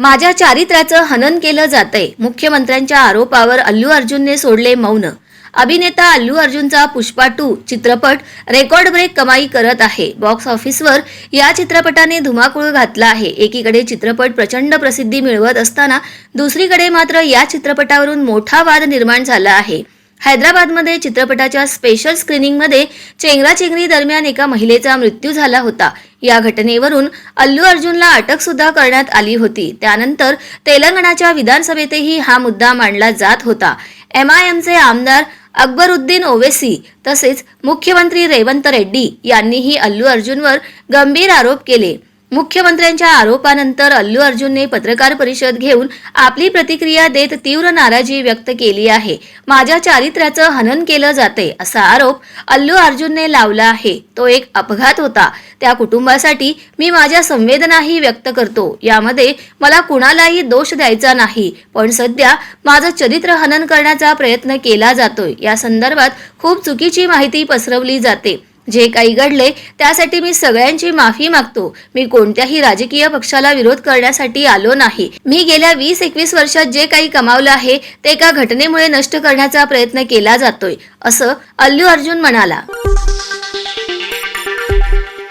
माझ्या चारित्र्याचं हनन केलं जातंय. मुख्यमंत्र्यांच्या आरोपावर अल्लू अर्जुनने सोडले मौन. अभिनेता अल्लू अर्जुनचा पुष्पा टू चित्रपट रेकॉर्ड ब्रेक कमाई करत आहे. बॉक्स ऑफिसवर या चित्रपटाने धुमाकूळ घातला आहे. एकीकडे चित्रपट प्रचंड प्रसिद्धी मिळवत असताना दुसरीकडे मात्र या चित्रपटावरून मोठा वाद निर्माण झाला आहे. हैदराबादमध्ये चित्रपटाच्या स्पेशल स्क्रीनिंगमध्ये चेंगराचेंगरी दरम्यान एका महिलेचा मृत्यू झाला होता. या घटनेवरून अल्लू अर्जुनला अटक सुद्धा करण्यात आली होती. त्यानंतर तेलंगणाच्या विधानसभेतही हा मुद्दा मांडला जात होता. एम आय एमचे आमदार अकबरुद्दीन ओवेसी तसेच मुख्यमंत्री रेवंत रेड्डी यांनीही अल्लू अर्जुनवर गंभीर आरोप केले. मुख्यमंत्र्यांच्या आरोपानंतर अल्लू अर्जुनने पत्रकार परिषद घेऊन आपली प्रतिक्रिया देत तीव्र नाराजी व्यक्त केली आहे. माझ्या चारित्र्याचं हनन केलं जाते असा आरोप अल्लू अर्जुनने लावला आहे. तो एक अपघात होता. त्या कुटुंबासाठी मी माझ्या संवेदनाही व्यक्त करतो. यामध्ये मला कुणालाही दोष द्यायचा नाही. पण सध्या माझं चरित्र हनन करण्याचा प्रयत्न केला जातोय. या संदर्भात खूप चुकीची माहिती पसरवली जाते. जे काही घडले त्यासाठी मी सगळ्यांची माफी मागतो. मी कोणत्याही राजकीय पक्षाला विरोध करण्यासाठी आलो नाही. मी गेल्या वीस एकवीस वर्षात जे काही कमावलं आहे ते एका घटनेमुळे नष्ट करण्याचा प्रयत्न केला जातोय असं अल्लू अर्जुन म्हणाला.